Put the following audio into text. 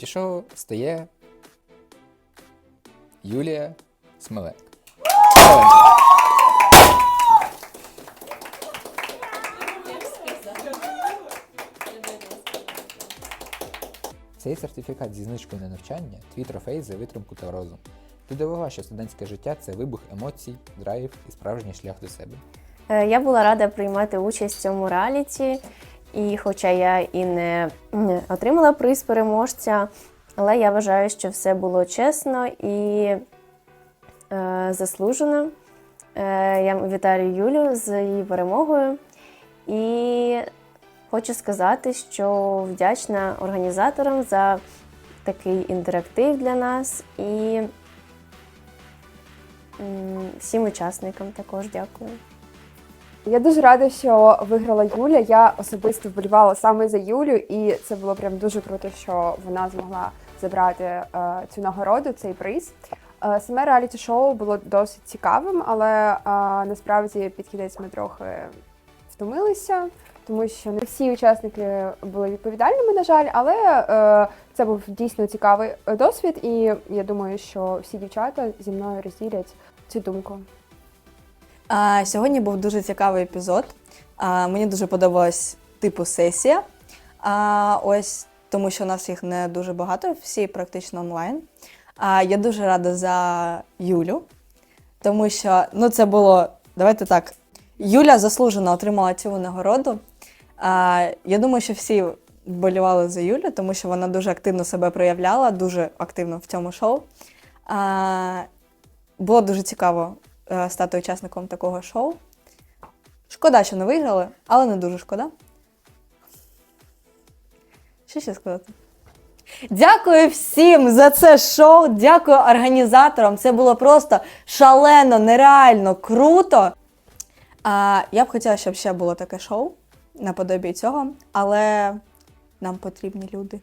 Ті стає Юлія Смеленко. Цей сертифікат зі знижкою на навчання твій трофей за витримку та розум. Ти довела, що студентське життя це вибух емоцій, драйв і справжній шлях до себе. Е, Я була рада приймати участь в цьому реаліті, і хоча я і не отримала приз переможця, але я вважаю, що все було чесно і е, заслужено. Е, я вітаю Юлю з її перемогою і хочу сказати, що вдячна організаторам за такий інтерактив для нас і всім учасникам також дякую. Я дуже рада, що виграла Юля. Я особисто вболівала саме за Юлю, і це було прям дуже круто, що вона змогла забрати е, цю нагороду, цей приз. Е, саме реаліті шоу було досить цікавим, але е, насправді під кінець ми трохи втомилися, тому що не всі учасники були відповідальними, на жаль, але е, це був дійсно цікавий досвід, і я думаю, що всі дівчата зі мною розділять цю думку. А, сьогодні був дуже цікавий епізод. А, мені дуже подобалась типу сесія. А, ось тому, що у нас їх не дуже багато, всі практично онлайн. А, я дуже рада за Юлю, тому що ну, це було, давайте так. Юля заслужено отримала цю нагороду. А, я думаю, що всі вболівали за Юлю, тому що вона дуже активно себе проявляла, дуже активно в цьому шоу. А, було дуже цікаво стати учасником такого шоу. Шкода, що не виграли, але не дуже шкода. Що ще сказати? Дякую всім за це шоу. Дякую організаторам. Це було просто шалено, нереально круто. А, я б хотіла, щоб ще було таке шоу наподобі цього, але нам потрібні люди.